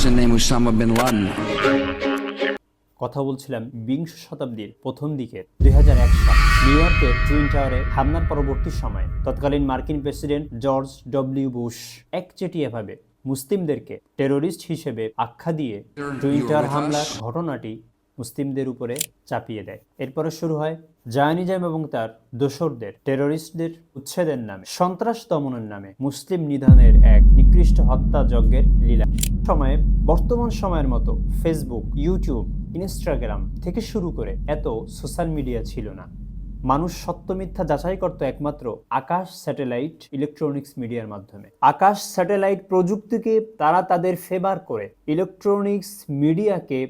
person named Osama bin Laden. কথা বলছিলাম বিংশ শতাব্দীর প্রথম দিকে দুই হাজার এক সাল নিউ ইয়র্কের টুইন টাওয়ারে হামলার পরবর্তী সময় তৎকালীন মার্কিন প্রেসিডেন্ট জর্জ ডব্লিউ বুশ একচেটিয়াভাবে মুসলিমদেরকে টেরোরিস্ট হিসেবে আখ্যা দিয়ে টুইন টাওয়ার হামলার ঘটনাটি মুসলিমদের উপরে চাপিয়ে দেয়। এরপরে শুরু হয় জায়নিজাম এবং তার দোসরদের, টেরোরিস্টদের উচ্ছেদের নামে, সন্ত্রাস দমনের নামে, মুসলিম নিধনের এক নিকৃষ্ট হত্যা যজ্ঞের লীলা। সময়ে, বর্তমান সময়ের মতো ফেসবুক, ইউটিউব, ইনস্টাগ্রাম থেকে শুরু করে এত সোশ্যাল মিডিয়া ছিল না। মানুষ সত্য মিথ্যা যাচাই করত একমাত্র আকাশ স্যাটেলাইট ইলেকট্রনিক্স মিডিয়ার মাধ্যমে। আকাশ স্যাটেলাইট প্রযুক্তিকে তারা তাদের ফেভার করে। ইলেকট্রনিক্স মিডিয়াকে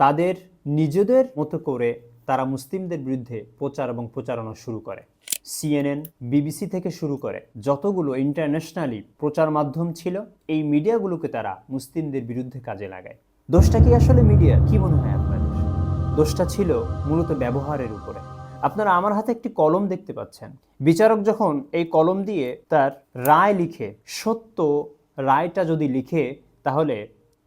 তাদের নিজেদের মতো করে তারা মুসলিমদের বিরুদ্ধে প্রচার এবং প্রচারণা শুরু করে। সিএনএন বিবিসি থেকে শুরু করে যতগুলো ইন্টারন্যাশনালি প্রচার মাধ্যম ছিল, এই মিডিয়াগুলোকে তারা মুসলিমদের বিরুদ্ধে কাজে লাগায়। দোষটা কি আসলে মিডিয়া কি মনে হয় আপনাদের দোষটা ছিল মূলত ব্যবহারের উপরে। আপনারা আমার হাতে একটি কলম দেখতে পাচ্ছেন। বিচারক যখন এই কলম দিয়ে তার রায় লিখে, সত্য রায়টা যদি লিখে, তাহলে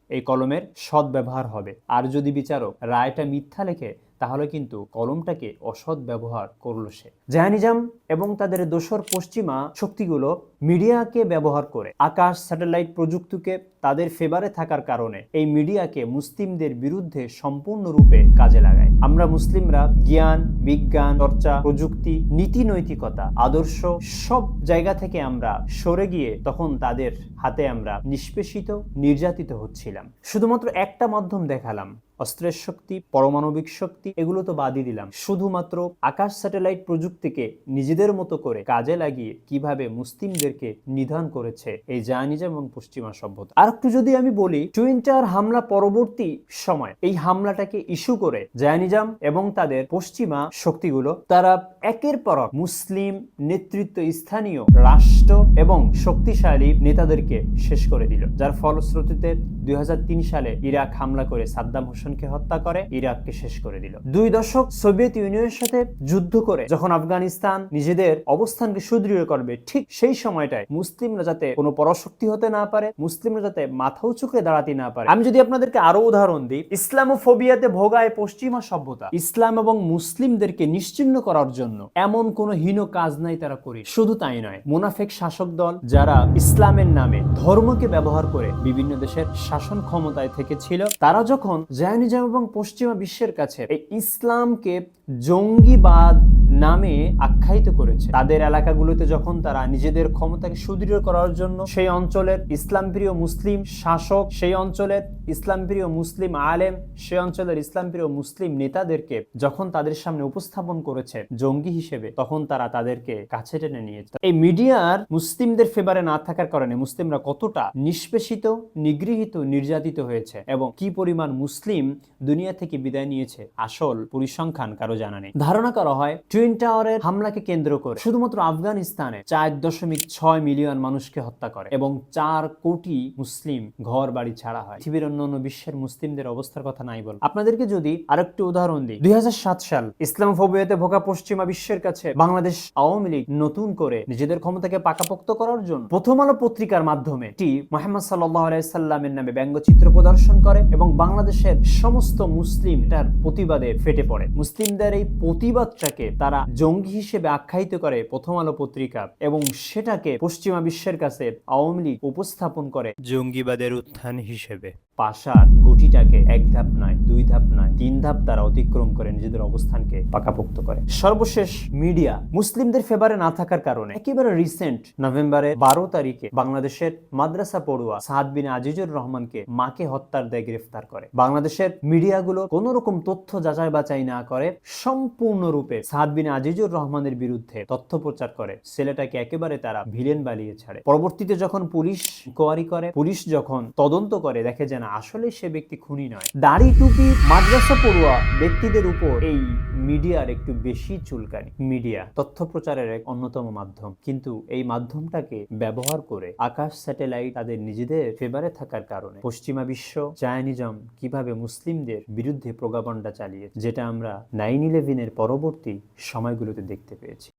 এই কলমের সদ্ব্যবহার হবে। আর যদি বিচারক রায়টা মিথ্যা লেখে তাহলে কিন্তু কলমটাকে অসৎ ব্যবহার করল সে। জাহানিজাম এবং তাদের দোসর পশ্চিমা শক্তিগুলো মিডিয়াকে ব্যবহার করে। আকাশ স্যাটেলাইট প্রযুক্তিকে তাদের ফেভারে থাকার কারণে এই মিডিয়াকে মুসলিমদের বিরুদ্ধে সম্পূর্ণরূপে কাজে লাগায়। আমরা মুসলিমরা জ্ঞান, বিজ্ঞান, চর্চা, প্রযুক্তি, নীতি, নৈতিকতা, আদর্শ সব জায়গা থেকে আমরা সরে গিয়ে তখন তাদের হাতে আমরা নিষ্পেষিত, নির্যাতিত হচ্ছিলাম। শুধুমাত্র একটা মাধ্যম দেখালাম অস্ত্রের শক্তি, পারমাণবিক শক্তি, এগুলো তো বাদই দিলাম। শুধুমাত্র আকাশ স্যাটেলাইট প্রযুক্তিকে নিজেদের মতো করে কাজে লাগিয়ে কীভাবে মুসলিমদেরকে নিধন করেছে এই জায়নিজম এবং পশ্চিমা সভ্যতা। আর একটু যদি আমি বলি টুইন টাওয়ার হামলা পরবর্তী সময় এই হামলাটাকে ইস্যু করে জায়নিজাম এবং তাদের পশ্চিমা শক্তিগুলো, তারা একের পর মুসলিম নেতৃত্ব স্থানীয় রাষ্ট্র এবং শক্তিশালী নেতাদেরকে শেষ করে দিল। যার ফলশ্রুতিতে দুই হাজার তিন সালে ইরাক হামলা করে সাদ্দাম হোসেনকে হত্যা করে, ইরাককে শেষ করে দিল। দুই দশক সোভিয়েত ইউনিয়নের সাথে যুদ্ধ করে যখন আফগানিস্তান নিজেদের অবস্থানকে সুদৃঢ় করবে, ঠিক সেই সময়টায় মুসলিমরা যাতে কোনো পরশক্তি হতে না পারে, মুসলিমরা যাতে মাথা উঁচু করে দাঁড়াতে না পারে। আমি যদি আপনাদেরকে আরও উদাহরণ দিই, ইসলামোফোবিয়াতে ভোগায় পশ্চিমা সভ্যতা, ইসলাম এবং মুসলিমদেরকে নিশ্চিহ্ন করার জন্য এমন কোনো হীন কাজ নাই তারা করে। শুধু তাই নয়, মুনাফেক শাসক দল যারা ইসলামের নামে ধর্মকে ব্যবহার করে বিভিন্ন দেশের শাসন ক্ষমতায় থেকেছিল, তারা যখন জায়নিজম এবং পশ্চিমা বিশ্বের কাছে এই ইসলামকে জঙ্গিবাদ নামে আখ্যায়িত করেছে। তাদের এলাকাগুলোতে যখন তারা নিজেদের ক্ষমতাকে সুদৃঢ় করার জন্য সেই অঞ্চলের ইসলাম প্রিয় মুসলিম শাসক, সেই অঞ্চলের ইসলাম প্রিয় মুসলিম আলেম, সেই অঞ্চলের ইসলাম প্রিয় মুসলিম নেতাদেরকে যখন তাদের সামনে উপস্থাপন করেছে জঙ্গি হিসেবে, তখন তারা তাদেরকে কাছে টেনে নিয়েছে। এই মিডিয়ার মুসলিমদের ফেভারে না থাকার কারণে মুসলিমরা কতটা নিষ্পেষিত, নিগৃহীত, নির্যাতিত হয়েছে এবং কি পরিমাণ মুসলিম দুনিয়া থেকে বিদায় নিয়েছে আসল পরিসংখ্যান কারও জানা নেই। ধারণা করা হয় টুইন টাওয়ারের হামলাকে কেন্দ্র করে শুধুমাত্র আফগানিস্তানে চার দশমিক ছয় মিলিয়ন মানুষকে হত্যা করে এবং চার কোটি মুসলিম ঘর বাড়ি ছাড়া হয়। পৃথিবীর অন্যান্য বিশ্বের মুসলিমদের অবস্থার কথা নাই বল আপনাদেরকে যদি আরেকটু উদাহরণ দিই, দুই সাল ইসলাম ফোবিয়াতে ভোগা পশ্চিমা বিশ্বের কাছে বাংলাদেশ আওয়ামী লীগ নতুন করে নিজেদের ক্ষমতাকে পাকাপোক্ত করার জন্য প্রথম আলো পত্রিকার মাধ্যমে টি মোহাম্মদ সাল্লাহ আলাইসাল্লামের নামে ব্যঙ্গচিত্র প্রদর্শন করে এবং বাংলাদেশের সমস্ত মুসলিম তার প্রতিবাদে ফেটে পড়ে। মুসলিমদের এই প্রতিবাদটাকে তারা জঙ্গি হিসেবে আখ্যায়িত করে প্রথম আলো পত্রিকা এবং সেটাকে পশ্চিমা বিশ্বের কাছে আওয়ামী লীগ উপস্থাপন করে। জঙ্গিবাদের উত্থান হিসেবে। পাশার গুটিটাকে এক ধাপ নয় দুই ধাপ নয় তিন ধাপ তারা অতিক্রম করে নিজেদের অবস্থানকে পাকাপোক্ত করে। সর্বশেষ মিডিয়া মুসলিমদের ফেভারে না থাকার কারণে একেবারে রিসেন্ট নভেম্বরের বারো তারিখে বাংলাদেশের মাদ্রাসা পড়ুয়া সাহাদ বিন আজিজুর রহমানকে মাকে হত্যার দায় গ্রেফতার করে। বাংলাদেশের মিডিয়াগুলো কোন রকম তথ্য যাচাই বাছাই না করে সম্পূর্ণরূপে সাহাদ বিন আজিজুর রহমানের বিরুদ্ধে তথ্য প্রচার করে। ছেলেটাকে একেবারে তারা ভিলেন বানিয়ে ছাড়ে। পরবর্তীতে যখন পুলিশ কোয়ারি করে, পুলিশ যখন তদন্ত করে, দেখে যে না আসলে সে ব্যক্তি খুনি নয়। দাড়ি, টুপি, মাদ্রাসা পড়ুয়া ব্যক্তিদের উপর এই মিডিয়ার একটু বেশি চুলকানি। মিডিয়া, তথ্য প্রচারের এক অন্যতম মাধ্যম। কিন্তু এই মাধ্যমটাকে ব্যবহার করে আকাশ স্যাটেলাইট তাদের নিজেদের ফেভারে থাকার কারণে পশ্চিমা বিশ্ব, জায়নিজম কীভাবে মুসলিমদের বিরুদ্ধে প্রগাবন্ডা চালিয়ে যেটা আমরা নাইন ইলেভেনের পরবর্তী সময়গুলোতে দেখতে পেয়েছি।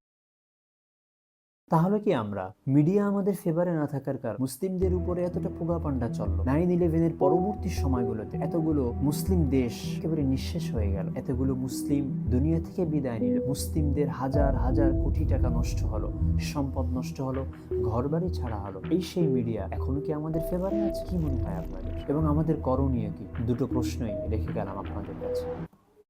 তাহলে কি আমরা মিডিয়া আমাদের ফেভারে না থাকার কারণ মুসলিমদের উপরে এতটা প্রোগাপান্ডা চলল? নাইন ইলেভেনের পরবর্তী সময়গুলোতে এতগুলো মুসলিম দেশ একেবারে নিঃশেষ হয়ে গেল। এতগুলো মুসলিম দুনিয়া থেকে বিদায় নিল মুসলিমদের হাজার হাজার কোটি টাকা নষ্ট হলো, সম্পদ নষ্ট হলো, ঘরবাড়ি ছাড়া হলো। এই সেই মিডিয়া এখনও কি আমাদের ফেভারে আছে? কি মনে হয় আপনাদের? এবং আমাদের করণীয় কি? দুটো প্রশ্নই রেখে গেলাম আপনাদের কাছে।